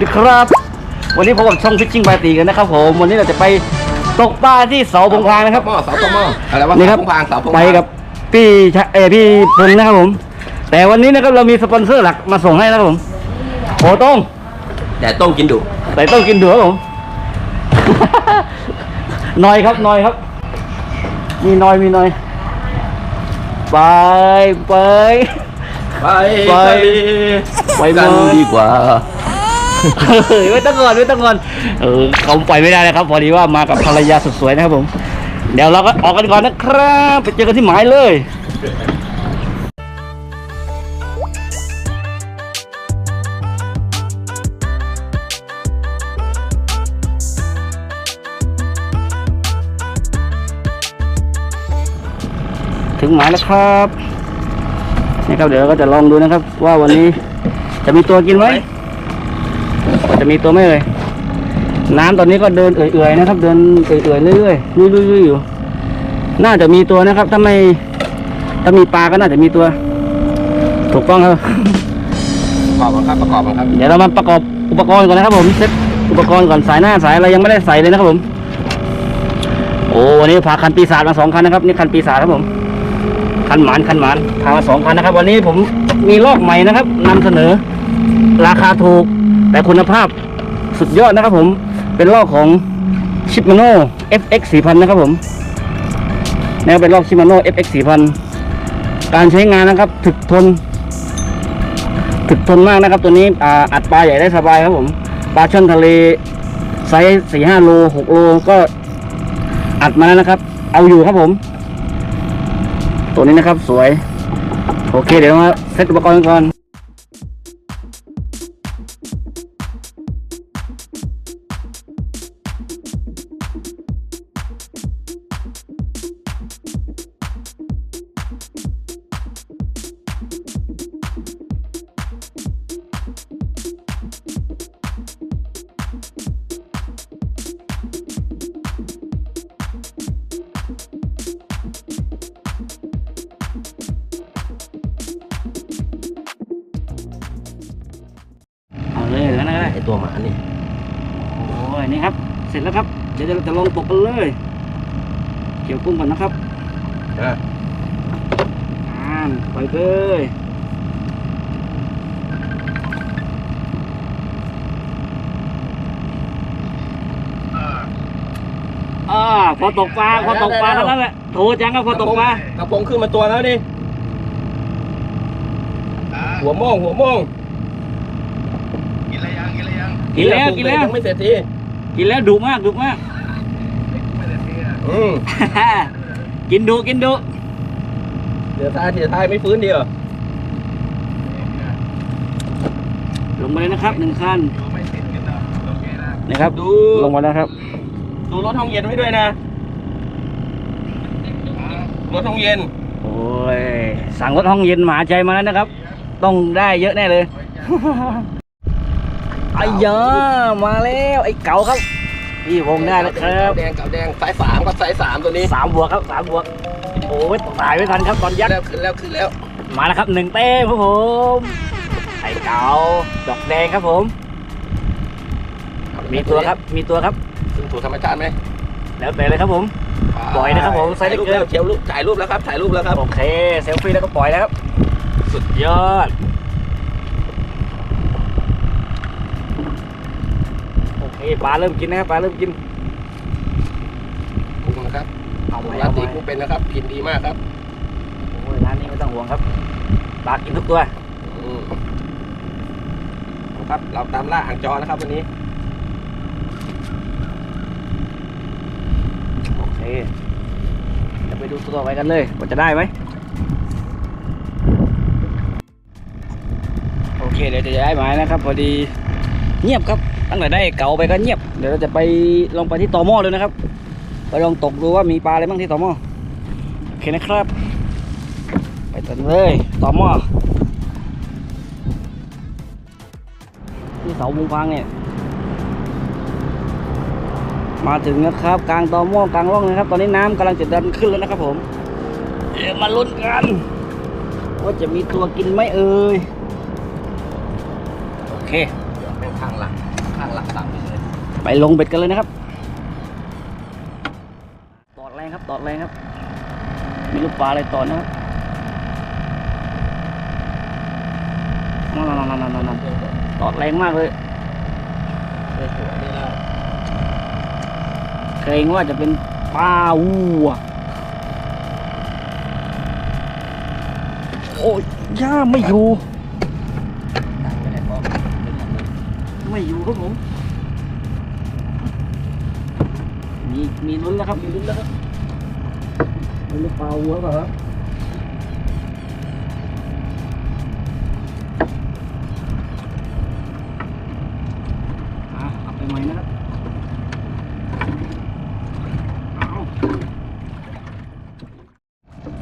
แน่สวัสดีครับ วันนี้พบกับช่องฟิชชิ่งบายตีกันนะครับผมวันนี้เราจะไปตกปลาที่เสาบงพางนะครับ หม้อเสาต้มหม้ออะไรวะนี่ครับเสาพงพางเสาพงไปพางกับพี่ชะเอยพี่พงษ์นะครับผม แต่วันนี้นะครับเรามีสปอนเซอร์หลักมาส่งให้นะครับผมโอต้งแต่ต้มกินดุแต่ต้องกินดูครับผมน้อยครับน้อยครับ มีน้อยมีน้อย ไปไป ไปไปทะเลไปกันหมดดีกว่า เฮ้ยไม่ต้องก่อนไม่ต้องก่อนเออเขาปล่อยไม่ได้นะครับ พอดีว่ามากับภรรยาสุดสวยนะครับผม เดี๋ยวเราก็ออกกันก่อนนะครับไปเจอกันที่หมายเลยถึงหมายแล้วครับนี่ครับเดี๋ยวเราก็จะลองดูนะครับ ว่าวันนี้จะมีตัวกินไหม ว่าจะมีตัวไหมเลย น้ำตอนนี้ก็เดินเอื่อยๆนะครับ เดินเอื่อยๆเรื่อยๆลุยๆอยู่ น่าจะมีตัวนะครับ ถ้าไม่ถ้ามีปลาก็น่าจะมีตัว ถูกต้องครับประกอบกันครับประกอบกันครับเดี๋ยวเรามาประกอบอุปกรณ์ก่อนนะครับ ผมเซ็ตอุปกรณ์ก่อนสายหน้าสายอะไรยังไม่ได้ใส่เลยนะครับผมโอ้วันนี้พาคันปีศาจมาสองคันนะครับนี่คันปีศาจครับผมคันหมานคันหมานพามาสองคันนะครับ วันนี้ผมมีลอกใหม่นะครับนำเสนอ ราคาถูก แต่คุณภาพสุดยอดนะครับผม เป็นลอกของชิป m โน่ FX 4000 นะครับผมนี่เป็นลอกชิป m โน่ FX 4000 การใช้งานนะครับ ถึกทน ถึกทนมากนะครับ ตัวนี้อ,อัดปลาใหญ่ได้สบายครับผมปลาช่อนทะเลไซส์สี่ห้าโลหกโลก็อัดมาแล้วนะครับ เอาอยู่ครับผม ตัวนี้นะครับสวย โอเคเดี๋ยวมาเซตอุปกรณ์ก่อน ตัวหมานี่โอ้ยนี่ครับ เสร็จแล้วครับ เดี๋ยวเราจะลองตกกันเลย เกี่ยวกุ้งก่อนนะครับอะอ่านไปเลยอ่าพอตกปลาพอตกปลาเท่านั้นแหละโถจังครับพอตกปลากระพงขึ้นมาตัวแล้วนี่หัวโมงหัวโมงกิน แล้วกินแล้ว ยังไม่เสร็จทีกินแล้วดุมากดุมาก อืมกินดุกินดุเดี๋ยวทายเดี๋ยวทายไม่ฟื้นดีเหรอลงมาเลยนะครับหนึ่งคันนะครับดูลงมาแล้วครับ ดูรถห้องเย็นไว้ด้วยนะรถห้องเย็น โอ้ยสั่งรถห้องเย็นหมาใจมาแล้วนะครับ ต้องได้เยอะแน่เลย ไอ้ยามาแล้วไอ้เก๋าครับพี่วงได้แล้วครับแดงกับแดงสายสามกับสายสามตัวนี้สามบวกครับสามบวกโอ้ยตายไม่ทันครับตอนยัดแล้วขึ้นแล้วขึ้นแล้ว มาแล้วครับหนึ่งเต้มครับผมไอ้เก๋าดอกแดงครับผม มีตัวครับมีตัวครับขึ้นสู่ธรรมชาติไหมแล้วแต่เลยครับผมปล่อยนะครับผมไซส์เล็กเกินถ่ายรูปแล้วเชียวรูปถ่ายรูปแล้วครับถ่ายรูปแล้วครับโอเคเซลฟี่แล้วก็ปล่อยแล้วครับ สุดยอด โอเคปลาเริ่มกินนะครับปลาเริ่มกินกุ้งนะครับเอาไหมร้านเอาไหมตีกุ้งเป็นนะครับ กินดีมากครับโอ้ยร้านนี้ไม่ต้องห่วงครับปลากินทุกตัวอืมครับเราตามล่าอ่างจอนะครับวันนี้โอเคเดี๋ยวไปดูตัวต่อไปกันเลยว่าจะได้ไหมโอเคเดี๋ยวจะย้ายหมายนะครับ พอดีเงียบครับ ตั้งแต่ได้เก่าไปก็เงียบ เดี๋ยวเราจะไปลองไปที่ตอหม้อเลยนะครับ ไปลองตกดูว่ามีปลาอะไรบ้างที่ตอหม้อโอเคนะครับ ไปกันเลยตอหม้อที่เสาบุงฟังเนี่ย มาถึงนะครับ กลางตอหม้อกลางร่องนะครับ ตอนนี้น้ำกำลังจะดันขึ้นแล้วนะครับผม เดี๋ยวมาลุ้นกัน ว่าจะมีตัวกินไหมเอ่ย ไปลงเบ็ดกันเลยนะครับ ตอดแรงครับ ตอดแรงครับ มีลูกปลาอะไรตอดนะครับนั่นนั่นนั่นนั่นตอดแรงมากเลยเกรงว่าจะเป็นปลาวัวโอ้ยย่าไม่อยู่ ไม่อยู่ครับผม มีมีลุ้นแล้วครับมีลุ้นแล้วครับเป็นลูกปลาวัวเปล่าครับอะเอาไปใหม่นะครับเอา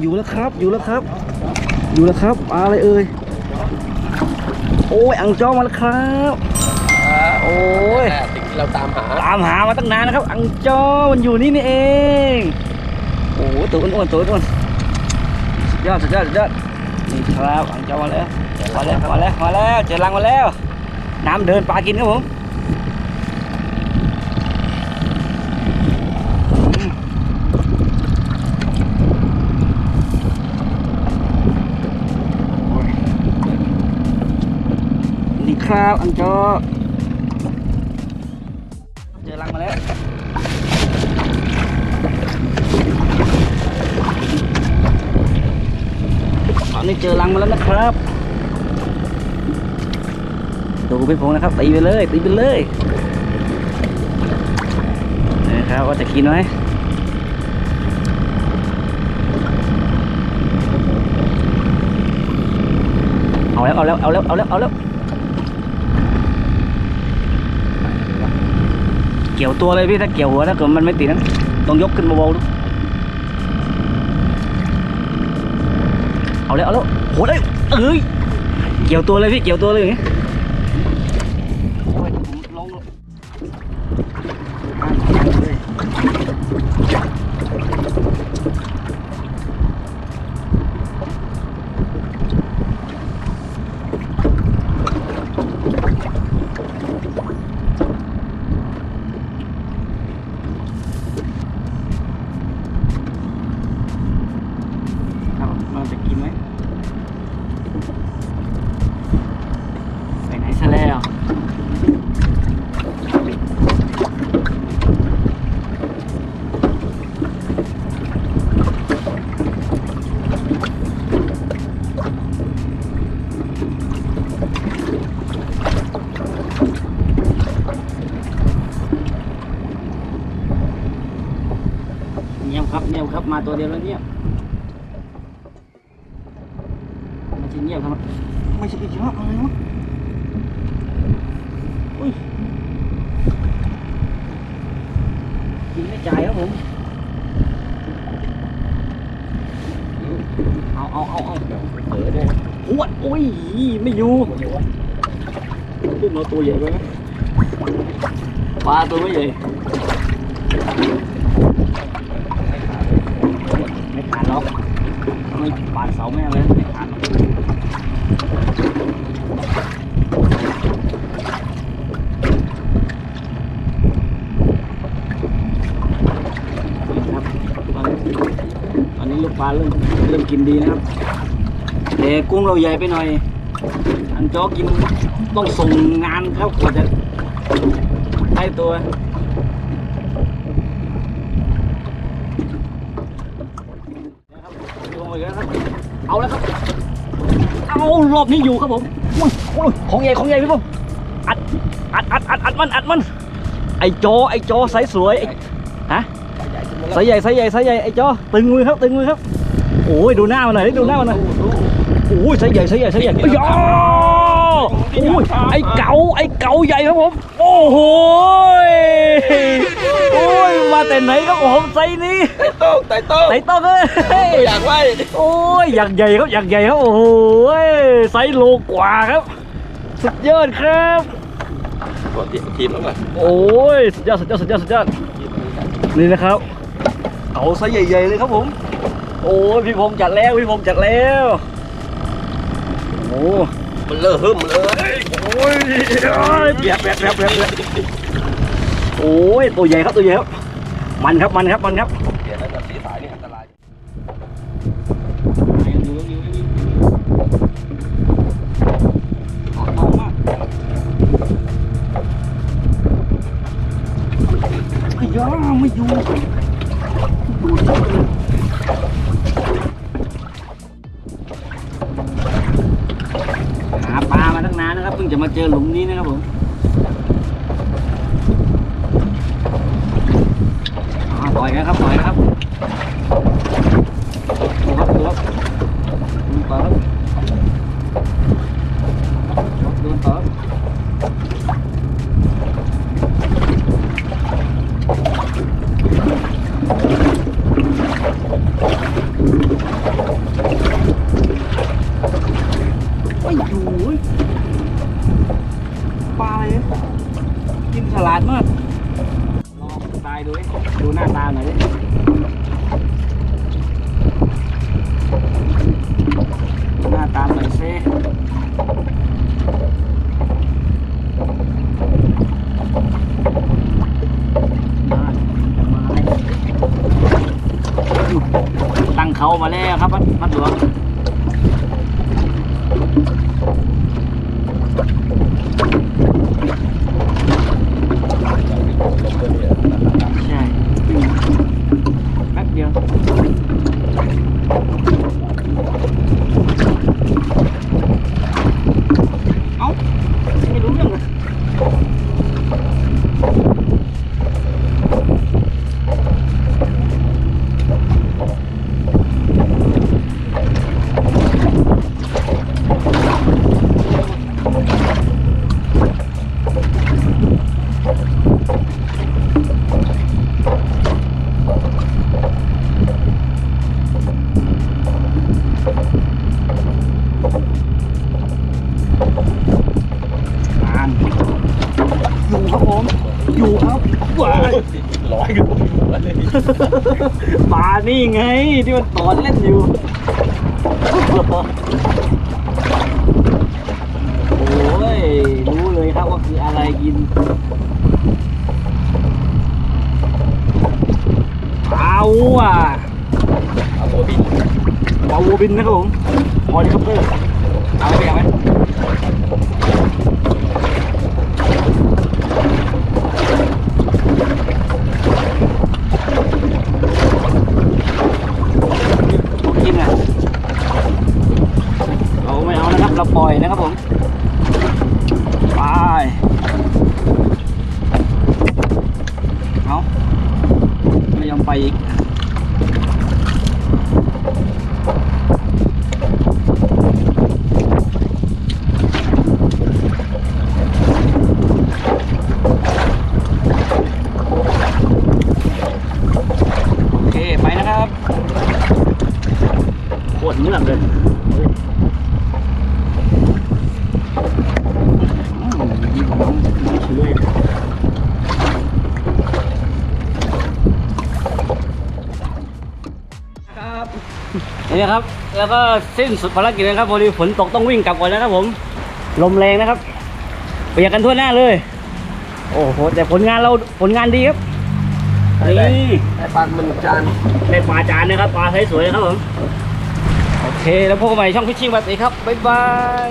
อยู่แล้วครับ อยู่แล้วครับ อยู่แล้วครับปลาอะไรเอ่ยโอ้ยอังจอมาแล้วครับโอ้ยแต่สิ่ง ที่เราตามหา ตามหามาตั้งนานนะครับ อังจอมันอยู่นี่นี่เอง โอ้โหตัวอ้วนๆตัวอ้วนๆสุดยอดสุดยอดสุดยอดนี่ครับอังจอมาแล้วมาแล้วมาแล้วมาแล้วเจอรังมาแล้ว น้ำเดินปลากินครับผมอืมโอ้ยนี่ครับอังจอ นี้เจอรังมาแล้วนะครับดูพี่พงษ์นะครับตีไปเลยตีไปเลยนะครับว่าจะกินไหมเอาแล้วเอาแล้วเอาแล้วเอาแล้วเอาแล้วเกี่ยวตัวเลยพี่ถ้าเกี่ยวหัวถ้าเกิดมันไม่ติดนั้นต้องยกขึ้นเบาๆดู เอาแล้วเอาแล้วโหได้เอ้ยเกี่ยวตัวเลยพี่เกี่ยวตัวเลยอย่างงี้โอ้ย ตัวเดียวแล้วเงียบไม่ใช่เงียบครับไม่ใช่อีกแล้วอะไรวะอุ้ยกินไม่จ่ายครับผมเอาเอาเอาเอาเออเนี่ยหวดโอ้ยไม่อยู่ขึ้นมาตัวใหญ่ไปไหมปลาตัวไม่ใหญ่ ไม่ผ่านหรอกไม่ผ่านเสาแม่เลยไม่ถามครับอนนี้ตอนนี้ลูกปลาเริ่มเริ่มกินดีนะครับแต่กุ้งเราใหญ่ไปหน่อย อันจอกินต้องส่งงานครับกว่าจะได้ตัว นะครับลงไปแล้วครับ เอาแล้วครับ เอา รอบนี้อยู่ครับผมอุ้ยอุ้ยของใหญ่ของใหญ่พี่ผมอัดอัดอัดอัดอัดมันอัดมันไอ้โจไอ้โจไซส์สวยไอ้ฮะใหญ่ขึ้นมาแล้วไซส์ใหญ่ไซส์ใหญ่ไซส์ใหญ่ไอ้โจตึงมือครับตึงมือครับโอ้ยดูหน้ามันหน่อยดิดูหน้ามันหน่อยดูโอ้ยไซส์ใหญ่ไซส์ใหญ่ไซส์ใหญ่ไอ้ยอโอ้ยไอ้เก๋าไอ้เก๋าใหญ่ครับผม โอ้โหยโอ้ยมาแต่ไหนครับผมไซส์นี้ไต่โต้งไต่โต้งไหนต้องเอ้ยอยากไว้โอ้ยอยากใหญ่ครับอยากใหญ่ครับโอ้โหไซส์โลกว่าครับ สุดยอดครับก่อนที่ทีมแล้วก่อนโอ้ยสุดยอดสุดยอดสุดยอดสุดยอดนี่นะครับเอาไซส์ใหญ่ๆเลยครับผม โอ้ยพี่พงษ์จัดแล้วพี่พงษ์จัดแล้วโอ้ มันเลอะหึ่มเลยโอ้ยเปียกเปียกเปียกเปียกเปียกโอ้ยตัวใหญ่ครับตัวใหญ่ครับมันครับมันครับมันครับเปลี่ยนแล้วแบบสีสายนี่อันตรายไอ้ยาไม่อยู่ เพิ่งจะมาเจอหลุมนี้นะครับผมปล่อยนะครับปล่อย เขามาแล้วครับพัดพัดหลวงใช่แป๊บเดียวเอ้าไม่รู้เรื่องเลย ว้าย ร้อยกันหัวเลยปลานี่ไงที่มันตอนเล่นอยู่ โอ้ย รู้เลยครับว่าคืออะไรกินเอาอะเอาตัวบินปลาวัวบินนะครับผมพอดีครับเพื่อนเอาไปเอาไหมกินอะเราไม่เอานะครับ เราปล่อยนะครับผมไปเอา ไม่ยอมไปอีก โอเค ไปนะครับโคตรเมือกเลยอืมยิงน้องน้องเฉลยครับ นี่นะครับ แล้วก็สิ้นสุดภารกิจนะครับพอดีฝนตกต้องวิ่งกลับก่อนนะครับผม ลมแรงนะครับเปียกกันทั่วหน้าเลย โอ้โห แต่ผลงานเราผลงานดีครับ นี่ไอ้ปากมันจานได้ปลาจานนะครับ ปลาสวยๆนะครับผม โอเค แล้วพบกันใหม่ช่องพิชชิ่งแบบนี้ครับ บ๊ายบาย